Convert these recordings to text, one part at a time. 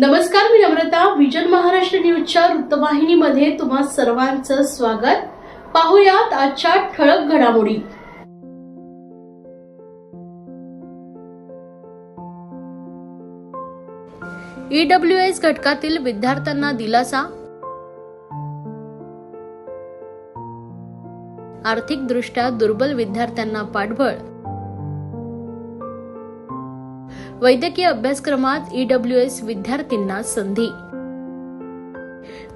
नमस्कार मी नम्रता. विजन महाराष्ट्र न्यूजच्या वृत्तवाहिनीमध्ये तुम्हा सर्वांचं स्वागत. पाहुयात आजच्या ठळक घडामोडी. ईडब्ल्यू एस घटकातील विद्यार्थ्यांना दिलासा? आर्थिकदृष्ट्या दुर्बल विद्यार्थ्यांना पाठबळ? वैद्यकीय अभ्यासक्रमात ईडब्ल्यू एस विद्यार्थ्यांना संधी.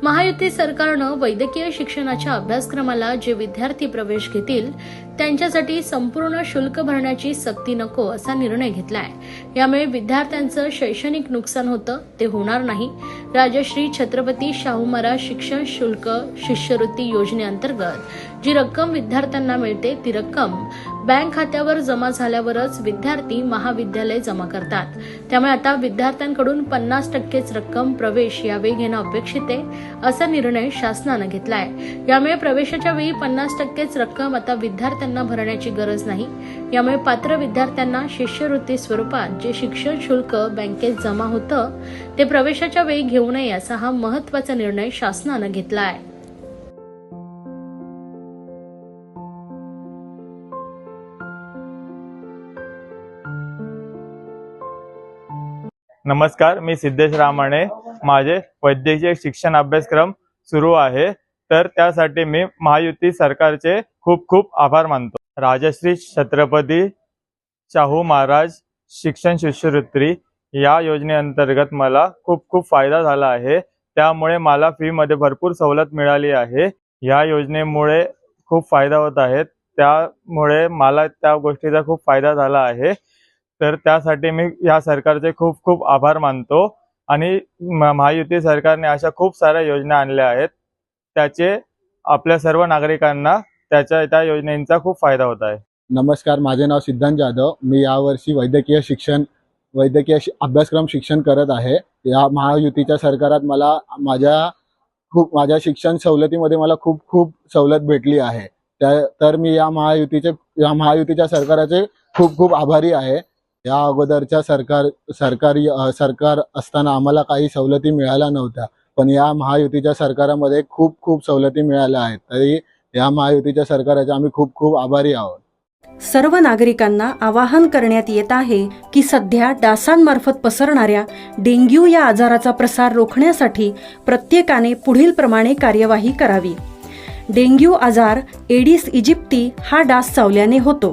महायुती सरकारनं वैद्यकीय शिक्षणाच्या अभ्यासक्रमाला जे विद्यार्थी प्रवेश घेतील त्यांच्यासाठी संपूर्ण शुल्क भरण्याची सक्ती नको असा निर्णय घेतलाय. यामुळे विद्यार्थ्यांचं शैक्षणिक नुकसान होतं ते होणार नाही. राजश्री छत्रपती शाहू महाराज शिक्षण शुल्क शिष्यवृत्ती योजनेअंतर्गत जी रक्कम विद्यार्थ्यांना मिळते ती रक्कम बँक खात्यावर जमा झाल्यावरच विद्यार्थी महाविद्यालय जमा करतात. त्यामुळे आता विद्यार्थ्यांकडून पन्नास टक्केच रक्कम प्रवेश यावेळी घेणं अपेक्षित आहे असा निर्णय शासनानं घेतलाय. यामुळे प्रवेशाच्या वेळी पन्नास टक्केच रक्कम आता विद्यार्थ्यांना भरण्याची गरज नाही. यामुळे पात्र विद्यार्थ्यांना शिष्यवृत्ती स्वरूपात जे शिक्षण शुल्क बँकेत जमा होतं ते प्रवेशाच्या वेळी घेऊ नये असा हा महत्त्वाचा निर्णय शासनानं घेतला आहे नमस्कार मी सिद्धेश रामाणे. माझे वैद्यकीय शिक्षण अभ्यासक्रम सुरू आहे. तर त्यासाठी मी महायुती सरकारचे खूप खूप आभार मानतो. राजश्री छत्रपती शाहू महाराज शिक्षण शिष्यवृत्ती या योजनेअंतर्गत मला खूप खूप फायदा झाला आहे. त्यामुळे मला फीमध्ये भरपूर सवलत मिळाली आहे. या योजनेमुळे खूप फायदा होत आहे. त्यामुळे मला त्या गोष्टीचा खूप फायदा झाला आहे. तर त्यासाठी मी या सरकारचे खूप खूप आभार मानतो. आणि महायुती सरकारने अशा खूप साऱ्या योजना आणल्या आहेत. त्याचे आपल्या सर्व नागरिकांना त्याच्या त्या योजनेचा खूप फायदा होत आहे. नमस्कार माझे नाव सिद्धांत जाधव. मी यावर्षी वैद्यकीय शिक्षण वैद्यकीय अभ्यासक्रम शिक्षण करत आहे. या महायुतीच्या सरकारात मला माझ्या खूप माझ्या शिक्षण सवलतीमध्ये मला खूप खूप सवलत भेटली आहे. त्या तर मी या महायुतीचे या महायुतीच्या सरकाराचे खूप खूप आभारी आहे. या अगोदरच्या सरकार सरकारी सरकार असताना आम्हाला काही सवलती मिळाल्या नव्हत्या. पण या महायुतीच्या सरकारामध्ये खूप खूप सवलती मिळाल्या आहेत. तरी या महायुतीच्या सरकाराचे आम्ही खूप खूप आभारी आहोत. सर्व नागरिकांना आवाहन करण्यात येत आहे की सध्या डासांमार्फत पसरणाऱ्या डेंग्यू या आजाराचा प्रसार रोखण्यासाठी प्रत्येकाने पुढीलप्रमाणे कार्यवाही करावी. डेंग्यू आजार एडिस इजिप्ती हा डास चावल्याने होतो.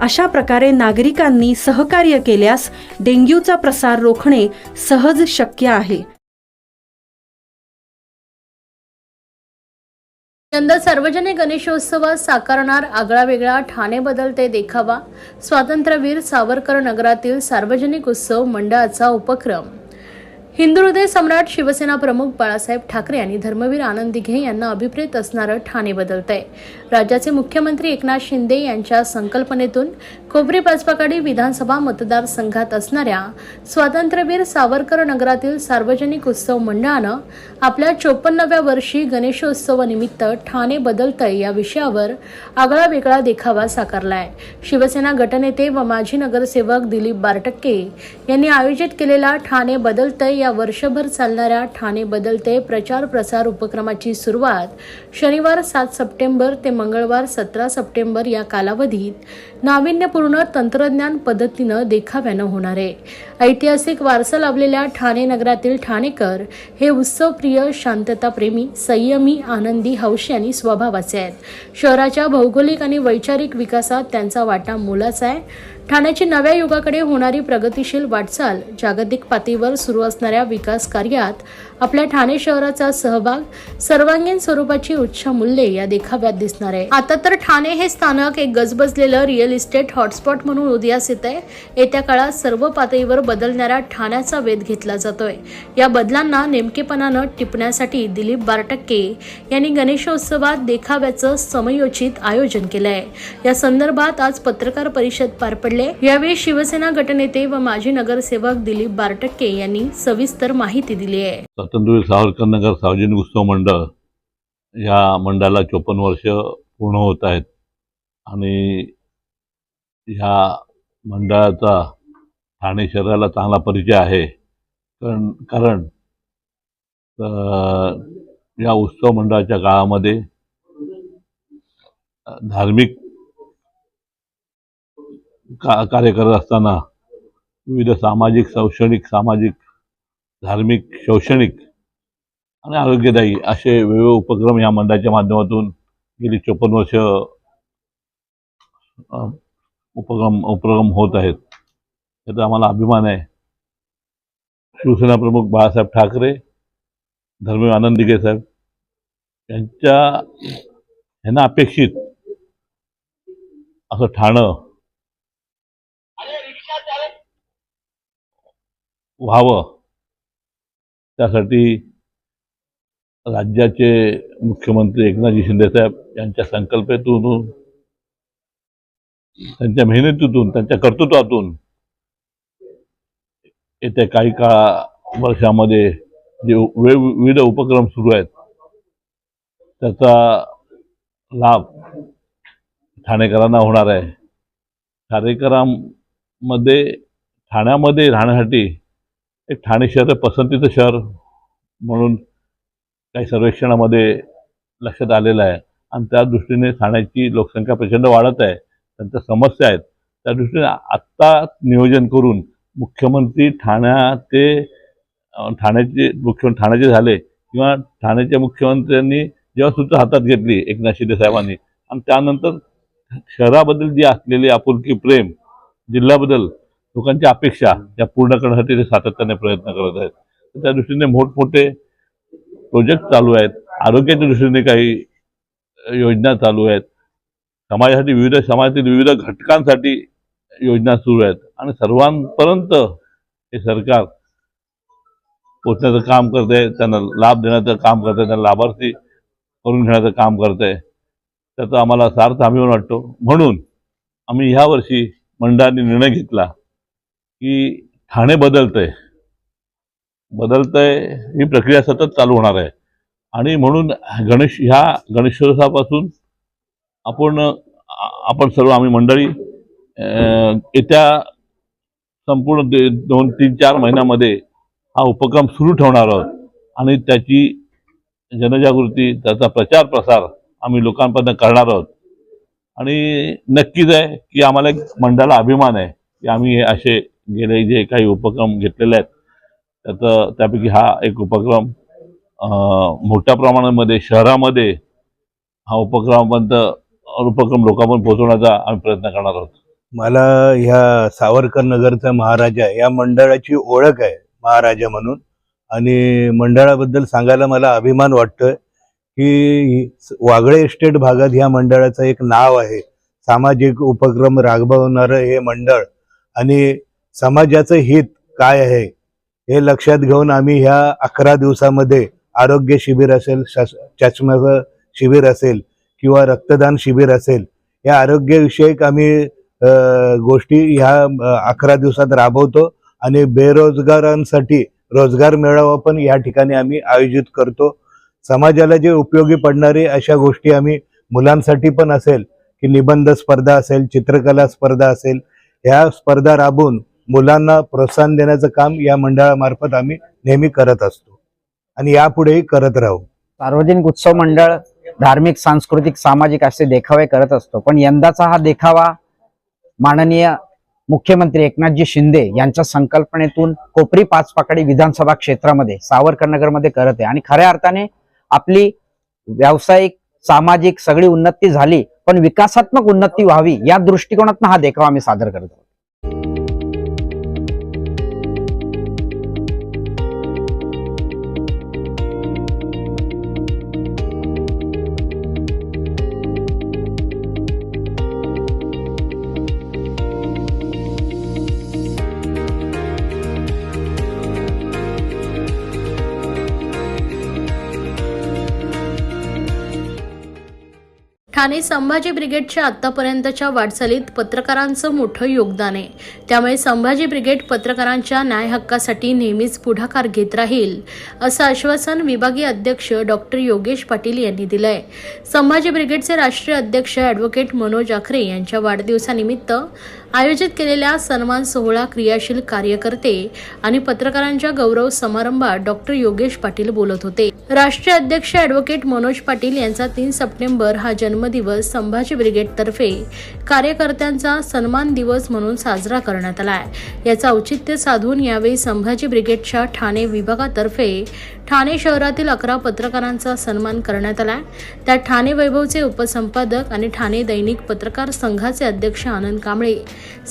अशा प्रकारे नागरिकांनी सहकार्य केल्यास डेंग्यूचा प्रसार रोखणे सहज शक्य आहे. यंदा सार्वजनिक गणेशोत्सवात साकारणार आगळा वेगळा ठाणे बदलते देखावा. स्वातंत्र्यवीर सावरकर नगरातील सार्वजनिक उत्सव मंडळाचा उपक्रम. हिंदू हृदय सम्राट शिवसेना प्रमुख बाळासाहेब ठाकरे आणि धर्मवीर आनंद दिघे यांना अभिप्रेत असणारं ठाणे बदलतंय. राज्याचे मुख्यमंत्री एकनाथ शिंदे यांच्या संकल्पनेतून कोपरी पाचपाकाडी विधानसभा मतदारसंघात असणाऱ्या स्वातंत्र्यवीर सावरकर नगरातील सार्वजनिक उत्सव मंडळानं आपल्या चोपन्नाव्या वर्षी गणेशोत्सवानिमित्त ठाणे बदलतंय या विषयावर आगळा वेगळा देखावा साकारलाय. शिवसेना गटनेते व माजी नगरसेवक दिलीप बारटक्के यांनी आयोजित केलेला ठाणे बदलतंय या वर्षभर चालणाऱ्या ठाणे बदलते प्रचार प्रसार उपक्रमाची सुरुवात शनिवार सात सप्टेंबर ते मंगळवार सतरा सप्टेंबर या कालावधीत नाविन्यपूर्ण तंत्रज्ञान पद्धतीनं देखाव्यानं होणार आहे. ऐतिहासिक वारसा लाभलेल्या ठाणे नगरातील ठाणेकर हे उत्सवप्रिय शांतताप्रेमी संयमी आनंदी हौशी आणि स्वभावाचे आहेत. शहराच्या भौगोलिक आणि वैचारिक विकासात त्यांचा वाटा मोलाचा आहे. ठाण्याची नव्या युगाकडे होणारी प्रगतिशील वाटचाल जागतिक पातळीवर सुरू असणाऱ्या विकास कार्यात आपल्या ठाणे शहराचा सहभाग सर्वांगीण स्वरूपाची उच्च मूल्ये या देखाव्यात दिसणार आहे. आता तर ठाणे हे स्थानक एक गजबजलेलं रिअल इस्टेट हॉटस्पॉट म्हणून उदयास येत आहे येत्या काळात सर्व पातळीवर बदलणाऱ्या ठाण्याचा वेध घेतला जातोय. या बदलांना नेमकेपणानं टिपण्यासाठी दिलीप बारटक्के यांनी गणेशोत्सवात देखाव्याचं समयोचित आयोजन केलं आहे या संदर्भात आज पत्रकार परिषद पार पडली. यावेळी शिवसेना गटनेते व माजी नगरसेवक दिलीप बारटक्के यांनी सविस्तर माहिती दिली आहे. स्वातंत्र्यवीर सावरकर नगर सार्वजनिक उत्सव मंडळ या मंडळाला चोपन्न वर्ष पूर्ण होत आहेत. आणि ह्या मंडळाचा ठाणे शहराला चांगला परिचय आहे. कारण कारण या उत्सव मंडळाच्या काळामध्ये धार्मिक का कार्य करत असताना विविध सामाजिक शैक्षणिक सामाजिक धार्मिक शैक्षणिक आणि आरोग्यदायी असे वेगवेगळे उपक्रम या मंडळाच्या माध्यमातून गेली चोपन्न वर्ष उपक्रम उपक्रम होत आहेत. याचा आम्हाला अभिमान आहे. शिवसेना प्रमुख बाळासाहेब ठाकरे धर्मवीर आनंद दिघे साहेब यांच्या ह्यांना अपेक्षित असं ठाणं व्हावं. त्यासाठी राज्याचे मुख्यमंत्री एकनाथजी शिंदेसाहेब यांच्या संकल्पेतून त्यांच्या मेहनतीतून त्यांच्या कर्तृत्वातून येत्या काही काळा वर्षामध्ये जे वे- विविध उपक्रम सुरू आहेत त्याचा लाभ ठाणेकरांना होणार आहे. ठाणेकरांमध्ये ठाण्यामध्ये राहण्यासाठी एक ठाणे शहर पसंतीचं शहर म्हणून काही सर्वेक्षणामध्ये लक्षात आलेलं आहे. आणि त्या दृष्टीने ठाण्याची लोकसंख्या प्रचंड वाढत आहे. त्यांच्या समस्या आहेत. त्या दृष्टीने आत्ता नियोजन करून मुख्यमंत्री ठाण्याचे ते ठाण्याचे मुख्य ठाण्याचे झाले किंवा ठाण्याच्या मुख्यमंत्र्यांनी जेव्हा सूत्र हातात घेतली एकनाथ शिंदे साहेबांनी. आणि त्यानंतर शहराबद्दल जी असलेली आपुलकी प्रेम जिल्ह्याबद्दल लोकांच्या अपेक्षा या पूर्ण करण्यासाठी ते सातत्याने प्रयत्न करत आहेत. तर त्या दृष्टीने मोठमोठे प्रोजेक्ट चालू आहेत. आरोग्याच्या दृष्टीने काही योजना चालू आहेत. समाजासाठी विविध समाजातील विविध घटकांसाठी योजना सुरू आहेत. आणि सर्वांपर्यंत हे सरकार पोचण्याचं काम करत आहे त्यांना लाभ देण्याचं काम करत आहे त्यांना लाभार्थी करून घेण्याचं काम करत. आहे त्याचा आम्हाला सार्थ अभिमान वाटतो. म्हणून आम्ही ह्या वर्षी मंडळाने निर्णय घेतला. की ठाणे बदलतंय. बदलतंय ही प्रक्रिया सतत चालू होणार आहे. आणि म्हणून गणेश ह्या गणेशोत्सवापासून आपण आपण सर्व आम्ही मंडळी येत्या संपूर्ण दे- दोन तीन चार महिन्यामध्ये हा उपक्रम सुरू ठेवणार आहोत. आणि त्याची जनजागृती त्याचा प्रचार प्रसार आम्ही लोकांपर्यंत करणार आहोत. आणि नक्कीच आहे की आम्हाला एक मंडळाला अभिमान आहे की आम्ही हे असे गेले जे काही उपक्रम घेतलेले आहेत त्याचं त्यापैकी हा एक उपक्रम मोठ्या प्रमाणामध्ये शहरामध्ये हा उपक्रमापर्यंत उपक्रम लोकांपर्यंत पोहोचवण्याचा आम्ही प्रयत्न करणार आहोत. मला ह्या सावरकर नगरचा महाराजा या मंडळाची ओळख आहे महाराजा म्हणून. आणि मंडळाबद्दल सांगायला मला अभिमान वाटतोय की वागळे इस्टेट भागात ह्या मंडळाचं एक नाव आहे. सामाजिक उपक्रम राबवणारं हे मंडळ आणि समाजाचं हित काय आहे हे लक्षात घेऊन आम्ही ह्या अकरा दिवसामध्ये आरोग्य शिबिर असेल शास- चष्म्याचं शिबिर असेल किंवा रक्तदान शिबिर असेल या आरोग्यविषयक आम्ही गोष्टी ह्या अकरा दिवसात राबवतो आणि बेरोजगारांसाठी रोजगार मेळावा पण या ठिकाणी आम्ही आयोजित करतो. समाजाला जे उपयोगी पडणारे अशा गोष्टी आम्ही मुलांसाठी पण असेल की निबंध स्पर्धा असेल चित्रकला स्पर्धा असेल ह्या स्पर्धा राबवून मुलांना प्रोत्साहन देण्याचं काम या मंडळामार्फत आम्ही नेहमी करत असतो. आणि यापुढेही करत राहू. सार्वजनिक उत्सव मंडळ धार्मिक सांस्कृतिक सामाजिक असे देखावे करत असतो. पण यंदाचा हा देखावा माननीय मुख्यमंत्री एकनाथजी शिंदे यांच्या संकल्पनेतून कोपरी पाचपाकडी विधानसभा क्षेत्रामध्ये सावरकरनगरमध्ये करत आहे. आणि खऱ्या अर्थाने आपली व्यावसायिक सामाजिक सगळी उन्नती झाली पण विकासात्मक उन्नती व्हावी या दृष्टिकोनातून हा देखावा आम्ही सादर करतो ठाणे संभाजी ब्रिगेडच्या आतापर्यंतच्या वाटचालीत पत्रकारांचं मोठं योगदान आहे. त्यामुळे संभाजी ब्रिगेड पत्रकारांच्या न्याय हक्कासाठी नेहमीच पुढाकार घेत राहील असं आश्वासन विभागीय अध्यक्ष डॉक्टर योगेश पाटील यांनी दिलंय. संभाजी ब्रिगेडचे राष्ट्रीय अध्यक्ष ॲडव्होकेट मनोज आखरे यांच्या वाढदिवसानिमित्त आयोजित केलेल्या सन्मान सोहळा क्रियाशील कार्यकर्ते आणि पत्रकारांच्या गौरव समारंभात डॉक्टर योगेश पाटील बोलत होते. राष्ट्रीय अध्यक्ष ॲडव्होकेट मनोज पाटील यांचा तीन सप्टेंबर हा जन्मदिवस संभाजी ब्रिगेडतर्फे कार्यकर्त्यांचा सन्मान दिवस म्हणून साजरा करण्यात आला आहे. याचं औचित्य साधून यावेळी संभाजी ब्रिगेडच्या ठाणे विभागातर्फे ठाणे शहरातील अकरा पत्रकारांचा सन्मान करण्यात आला आहे. त्यात ठाणे वैभवचे उपसंपादक आणि ठाणे दैनिक पत्रकार संघाचे अध्यक्ष आनंद कांबळे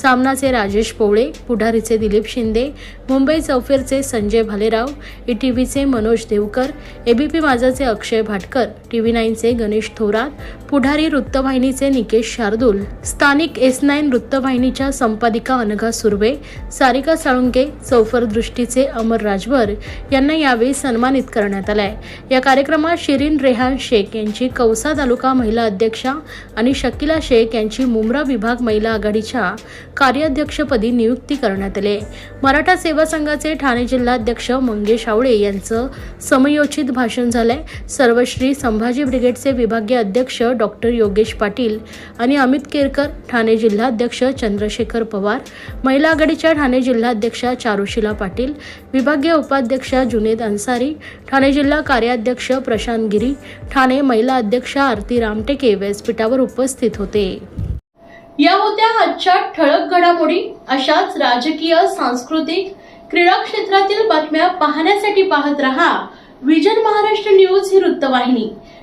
सामनाचे राजेश पोवळे पुढारीचे दिलीप शिंदे मुंबई चौफेरचे संजय भालेराव ईटीव्हीचे मनोज देवकर एबीपी माझाचे अक्षय भाटकर टीव्ही नाईनचे गणेश थोरात पुढारी वृत्तवाहिनीचे निकेश शार्दूल स्थानिक एस नाईन वृत्तवाहिनीच्या संपादिका अनघा सुर्वे सारिका साळुंके चौफर दृष्टीचे अमर राजभर यांना यावेळी सन्मानित करण्यात आलाय. या कार्यक्रमात शिरीन रेहान शेख यांची कौसा तालुका महिला अध्यक्षा आणि शकिला शेख यांची मुंब्रा विभाग महिला आघाडीच्या कार्याध्यक्षपदी नियुक्ती करण्यात आली. मराठा सेवा संघाचे ठाणे जिल्हाध्यक्ष मंगेश आवळे यांचं समयोचित भाषण झालंय. सर्वश्री संभाजी ब्रिगेडचे विभागीय अध्यक्ष डॉक्टर योगेश पाटील आणि अमित केरकर ठाणे जिल्हाध्यक्ष चंद्रशेखर पवार महिला आघाडीच्या ठाणे जिल्हाध्यक्षा चारुशिला पाटील विभागीय उपाध्यक्षा जुनेद अन्सारी ठाणे जिल्हा कार्याध्यक्ष प्रशांत गिरी ठाणे महिला अध्यक्षा आरती रामटेके व्यासपीठावर उपस्थित होते. या होत्या आजच्या ठळक घडामोडी अशाच राजकीय सांस्कृतिक क्रीडा क्षेत्रातील बातम्या पाहण्यासाठी पाहत रहा विजन महाराष्ट्र न्यूज ही वृत्तवाहिनी.